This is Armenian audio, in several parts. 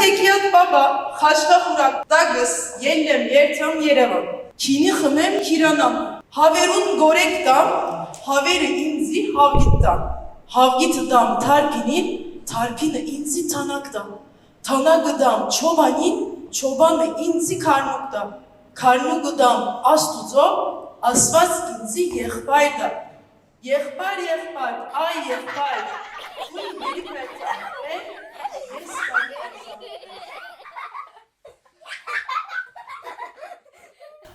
tekiyat baba, haşka hurak, dagız, yellem yertam yerevan. Kini hımem kiranam, haverun gorek dam, haveri inzi havgittam. Havgit dam tarpinin, tarpini inzi tanakdam. Tanagıdam çobanin, çobanı inzi karnukdam. Karnugudam astuzo, asvas inzi yehbaydam. Yehbar yehbar, ay yehbar. Kul kelimete ve yesbal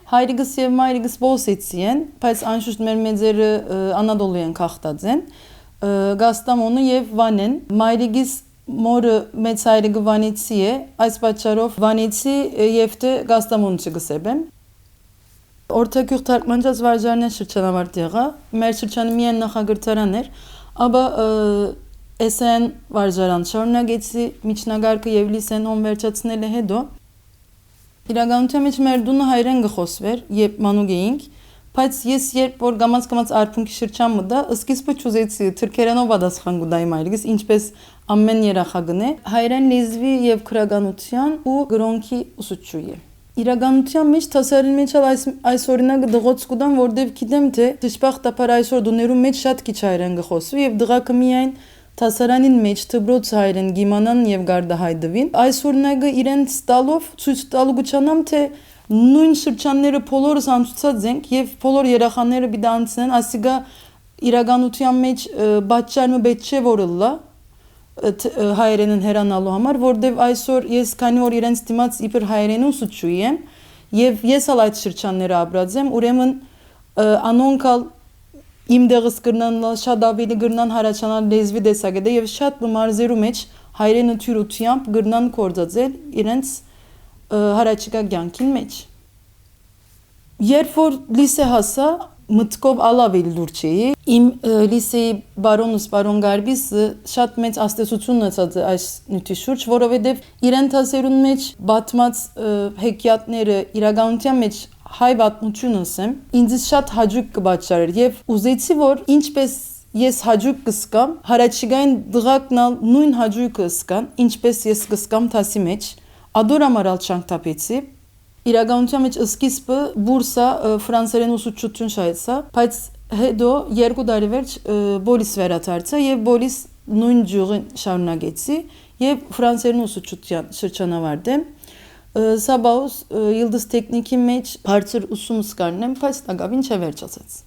Hayrigis yev mayrigis boz etsiyen, pes anşuşt mermezeri e, Anadolu'yen kahtazen. Gastamonu e, yev vanen, mayrigis moru metsayrigi vanetsiye, aysbaçarov vanetsi e, yevte gastamonu çıgı sebem. Օրթակյուղ թարգմանած վարժարնեն շրջանավարտ եղա։ Մեր շրջանը միայն նախագրթարան էր, ապա ը, էսեն վարժարան շարունակեցի միջնագարկը եւ լիսեն հոն վերջացնել է հետո Իրականության մեջ մեր դունը հայերեն գխոսվեր, երբ մանուկ էինք, բայց ես երբ որ գամած գամած արփունքի շրջան մտա, սկիզբը ճուզեցի թուրքերենով պատասխան գուդայի մայրիկս, ինչպես ամեն երախագն է, հայերեն լեզվի եւ քրագանության ու գրոնքի ուսուցչուի Իրականության մեջ տասարին մեջ ալ այս այս օրինակը դղոց կուդան, որտեվ գիտեմ թե դժբախտաբար այսօր դուներու մեջ շատ քիչ հայերեն գխոսվի եւ դղակը միայն Տասարանին մեջ թբրոց հայրեն գիմանան եւ գարդահայդվին այս օրինակը իրենց տալով ցույց տալու գճանամ թե նույն շրջանները բոլորս անցուցած ենք եւ բոլոր երախաները պիտի անցնեն ասիգա իրականության մեջ բաճարը պետք չէ հայերենն հերանալու համար որտեվ այսօր ես քանի որ իրենց դիմաց իբր հայերենու սուչուի եմ եւ ես ալ այդ շրջանները ապրած եմ ուրեմն անոնքալ իմ դեղս կրնան շատ ավելի գրնան հարաճանալ լեզվի դեսագետը եւ շատ մարզերու մեջ հայրենը թյուրությամբ գրնան կորձածել իրենց հարաճիկա կյանքին մեջ երբ որ լիսե հասա մտքով ալավիլ լուրջ էի իմ լիսեի բարոնուս բարոն գարբիսը շատ մեծ աստեցություն ունեցած է այս նյութի շուրջ որովհետեւ իրեն տասերուն մեջ բացած հեքիաթները իրականության մեջ հայ պատմությունս եմ, ինձ շատ հաջուկ կբաճարեր եւ ուզեցի որ ինչպես ես հաջուկ կսկամ, հարաճիգային դղակնալ նույն հաջուկը սկան, ինչպես ես կսկամ թասի մեջ, ադոր ամարալ չանքտապեցի, իրականության մեջ սկիզբը բուրսա ֆրանսերեն ուսուցչություն շայեցա, բայց հետո երկու տարի վերջ բոլիս վերաթարցա եւ բոլիս նույն ջուղին շարունակեցի եւ ֆրանսերեն ուսուցչության շրջանավարտեմ Սաբաուս Yıldız տեխնիկի մեջ բարձր ուսում սկարնեմ, բայց տակավին չվերջացած։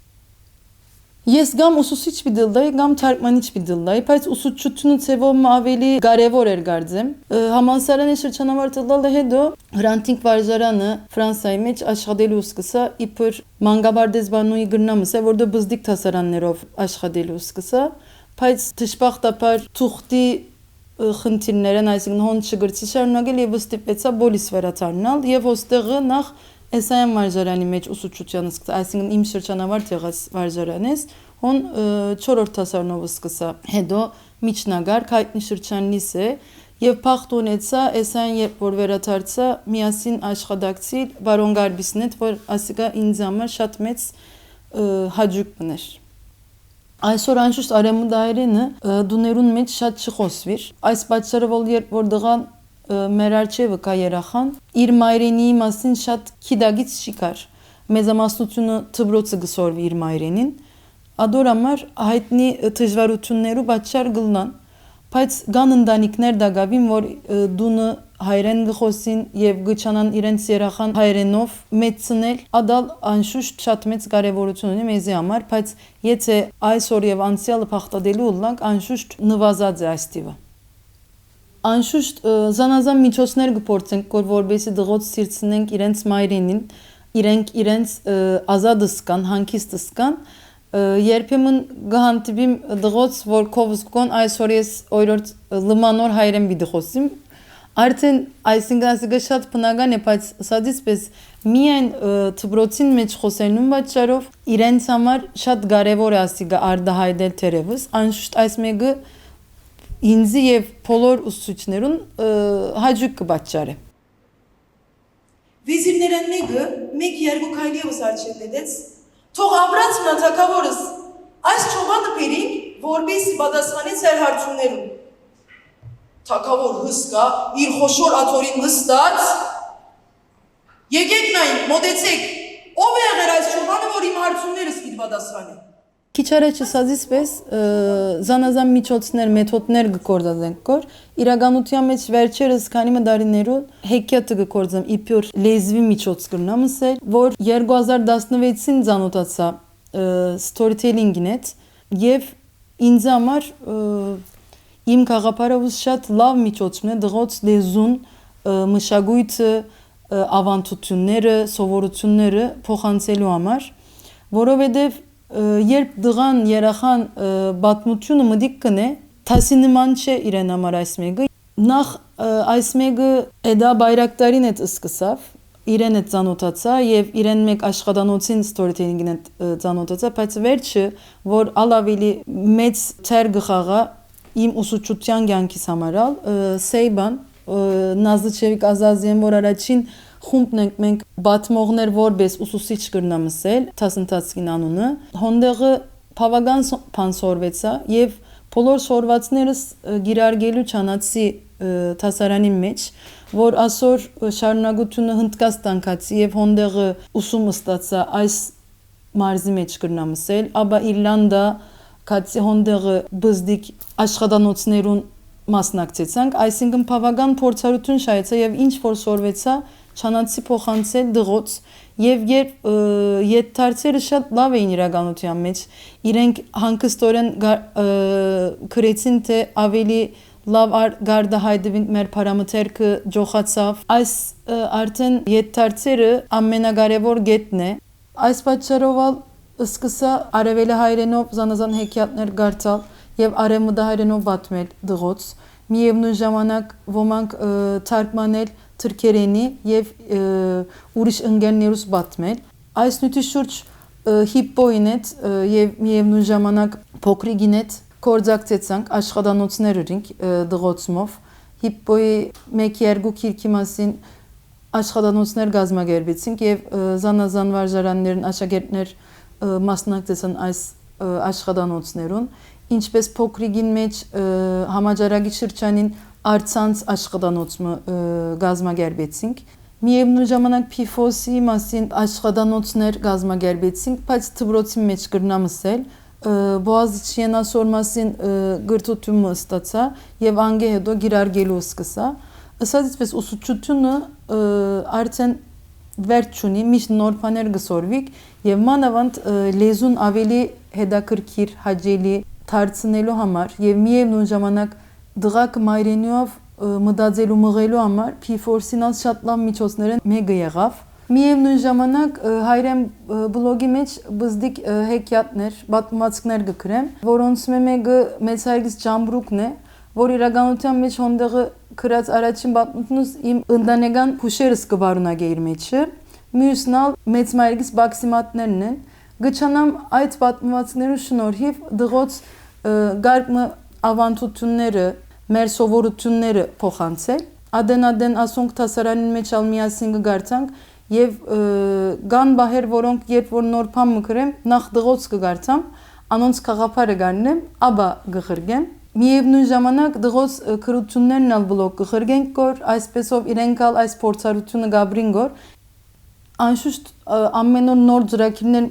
Ես գամ ուսուցիչ պիտի գամ թարգմանիչ պիտի բայց ուսուցչությունը ցևոմ ավելի կարևոր էր գարձեմ։ Համալսարանի շրջանավարտելը հետո Հրանտինգ վարժարանը Ֆրանսիայի մեջ աշխատելու սկսա իբր մանգաբարդեզբանուի գրնամս է, որը բզդիկ հասարաններով աշխատելու սկսա, բայց դժբախտաբար թուղթի խնդիրներն, այսինքն հոն չգրծի շարունակել եւ ստիպեցա բոլիս վերաթարնալ եւ ոստեղը նախ Էսայան վարժարանի մեջ ուսուցչության սկսա, այսինքն իմ շրջանավարտ եղած վարժարանես, հոն 4-րդ հասարնով սկսա։ Հետո միջնագար հայտնի շրջանից է եւ փախտ ունեցա Էսայան երբ որ վերաթարցա միասին աշխատակցի բարոն Գարբիսն հետ, որ ասիկա ինձ համար շատ մեծ հաջուկ բներ։ Այսօր անշուշտ արեմուդայրենը դուներուն մեջ շատ չխոսվիր։ Այս պատճառը որ երբ որ դղան մեր արջևը կա երախան, իր մայրենի մասին շատ քիդագից շիկար։ Մեծամասնությունը թբրոցը գսորվի իր մայրենին։ Ադոր համար հայտնի դժվարություններու պատճառ գլնան բայց կան ընտանիքներ դակավին, որ դունը հայրեն գխոսին եւ գճանան իրենց երախան հայրենով մեծնել, ադալ անշուշտ շատ մեծ կարեւորություն ունի մեզի համար, բայց եթե այսօր եւ անցյալը փախտadելու ուլանք, անշուշտ նվազած է այս տիվը անշուշտ զանազան միջոցներ կփորձենք, որ որբեսի դղոց սիրցնենք իրենց մայրենին, իրենք իրենց ազատը սկան, հանկիստը սկան, երբեմն գահանտիբիմ դղոց որ կովսկոն այսօր ես օրորդ լմանոր հայրեն բիդի խոսիմ արդեն այսինքն ասիկա շատ բնական է բայց սադից պես միայն թբրոցին մեջ խոսելուն պատճառով իրենց համար շատ կարևոր է ասիկա արդահայտել թերևս անշուշտ այս մեկը Hinziyev Polor Usuçner'un e, Hacıkkı Baccare. Vezirlere negı, mek yergu kaylyevu sarçendedez, to avratına takavoruz, aş çobanı pering, vorbesi badasane serhartunlerum. Takavor hıska, irhoşor atorin hıstat, yegeknayin, modetek, o veya geraz çobanı vorim hartunleriz gidbadasane. Այս ճուղանը որ իմ հարցումներս պիտի պատասխանի Քիչ առաջ ասածից պես ը, զանազան միջոցներ, մեթոդներ գործածենք կոր։ Իրականության մեջ վերջերս քանի մը դարիներով հեքիաթը գործեմ իբյուր լեզվի միջոց կրնամսել, որ 2016-ին ցանոթացա storytelling-ին հետ եւ ինձ համար ը, իմ գաղափարովս երբ դղան երախան ը, բացմությունը մտիկ կնե, թասի նման չէ իրեն համար այս մեկը։ Նախ այս մեկը էդա բայրակտարին հետ սկսավ, իրեն հետ ծանոթացա եւ իրեն մեկ աշխատանոցին հետ ը, ծանոթացա, բայց վերջը, որ ալավելի մեծ թեր գխաղա իմ ուսուցչության կյանքիս համարալ Սեյբան ը, Նազիչևիկ Ազազիան որ առաջին խումբն ենք մենք բաթմողներ որպես ուսուցիչ կրնամսել տասնտածքին անունը հոնդեղը բավական փանսորվեցա եւ բոլոր սորվածներս ը, գիրարգելու չանացի տասարանի մեջ որ ասոր շարունակությունը հնդկաստան կացի եւ հոնդեղը ուսում ստացա այս մարզի մեջ կրնամսել ապա Իռլանդա կացի հոնդեղը բզդիկ աշխատանոցներուն մասնակցեցանք այսինքն բավական փորձառություն շայեցա եւ ինչ որ սորվեցա չանացի փոխանցել դղոց եւ երբ եթարցերը շատ լավ էին իրականության մեջ իրենք հանգստորեն գրեցին թե ավելի լավ արդահայտվին մեր պարամետրը ջոխացավ այս արդեն եթարցերը ամենակարևոր գետն է այս պատճառով սկսա արևելի հայրենով զանազան հեքիաթներ գարցալ եւ արևմտահայրենով պատմել դղոց միևնույն ժամանակ ոմանք թարգմանել թրքերենի եւ ուրիշ ընկերներուս պատմել այս նույնի շուրջ ը, հիպոին հետ ը, եւ միևնույն ժամանակ փոքրիկին հետ կորձակցեցանք աշխատանոցներ ուրինք ը, դղոցմով հիպոյի 1-2 քիրքի մասին աշխատանոցներ գազմագերբեցինք եւ զանազան վարժարաններն աշակերտներ մասնակցեցան այս աշխատանոցներուն ինչպես փոքրիկին մեջ համաճարակի շրջանին արցանց աշխատանոցը գազմագերբեցինք Միևնույն ժամանակ PFOS-ի մասին աշխատանոցներ գազմագերբեցինք, բայց թբրոցի մեջ կրնամսել Բոազիչյան ասոր մասին ը, գրթությունը ստացա եւ անգե հետո գիրարգելու սկսա։ Ասած ինչպես ուսուցչությունը ը, արդեն վերջ ունի, միշտ նոր բաներ գսորվիկ եւ մանավանդ ը, լեզուն ավելի հետաքրքիր, հաճելի դարձնելու համար եւ միևնույն ժամանակ դղակ մայրենիով ը, մտածելու մղելու համար P4-ին շատ լավ միջոցներ են մեկը եղավ Միևնույն ժամանակ ը, հայրեմ ը, բլոգի մեջ բզդիկ ը, հեքիաթներ, պատմվածքներ գկրեմ, որոնց մե մեկը մեծ հայրից Ջամբրուկն է, որ իրականության մեջ հոնդեղը քրած առաջին պատմությունս իմ ընտանեկան հուշերս կվարունագե իր մեջը։ Մյուսն ալ մեծ մայրից բաքսիմատներն են։ Գճանամ այդ պատմվածքներու շնորհիվ դղոց ը, գարկմը ավանդությունները, մեր սովորությունները փոխանցել։ Ադենադեն ասոնք տասարանին մեջ ալ միասին կգարտանք եւ ը, գան բահեր որոնք երբ որ նոր բան մկրեմ նախ դղոց կգարտամ անոնց խաղապարը գարնեմ ապա գխրգեմ Միևնույն ժամանակ դղոց քրություններն ալ բլոկ կխրգենք կոր այսպեսով իրենք ալ այս փորձառությունը գաբրին գոր անշուշտ ամեն օր նոր ծրագիրներ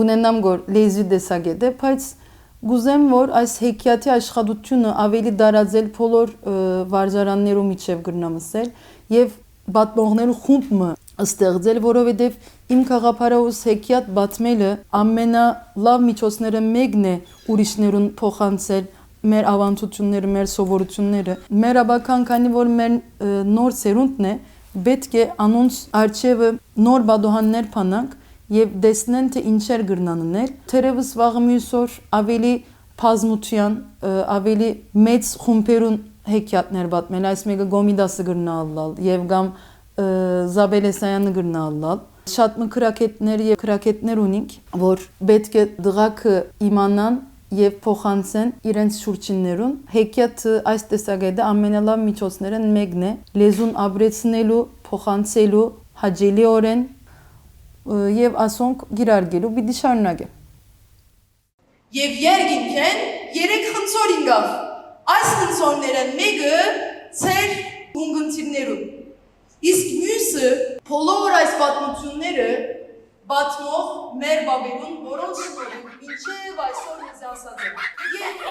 գունենամ գոր լեզվի դեսագետը բայց գուզեմ որ այս հեքիաթի աշխատությունը ավելի դարաձել բոլոր ը, վարժարաններու միջև գրնամսել եւ բատմողներու խումբը ստեղծել, որովհետև իմ խաղապարահուս հեքիաթ բացմելը ամենալավ միջոցները մեկն է ուրիշներուն փոխանցել մեր ավանդությունները, մեր սովորությունները։ Մեր աբական քանի որ մեր նոր սերունդն է, պետք է անոնց արչևը նոր բադոհաններ փանանք եւ տեսնեն թե ինչեր գրնաննել։ Թերևս վաղը մյուսօր ավելի բազմության, ը, ավելի մեծ խումբերուն հեքիաթներ պատմել, այս մեկը Գոմիդասը գրնալալ եւ գամ ը, Զաբելեսայանը գրնալալ։ Շատ մը քրակետներ եւ քրակետներ ունենք, որ պետք է դղակը իմանան եւ փոխանցեն իրենց շուրջիններուն։ Հեքիաթը այս տեսակետը ամենալավ միջոցներն եւ ասոնք գիրարգելու պիտի շարունակե։ Եվ երգինքեն երեք խնձոր ինգավ։ Այսքան sonlara մեկը ծեր հունգընտիրներում։ Իսկ մյուսը բոլոր այս պատմությունները բացմող մեր բաբերուն, որոնց շնորհիվ մինչև այսօր մեզ ասած են։ Եվ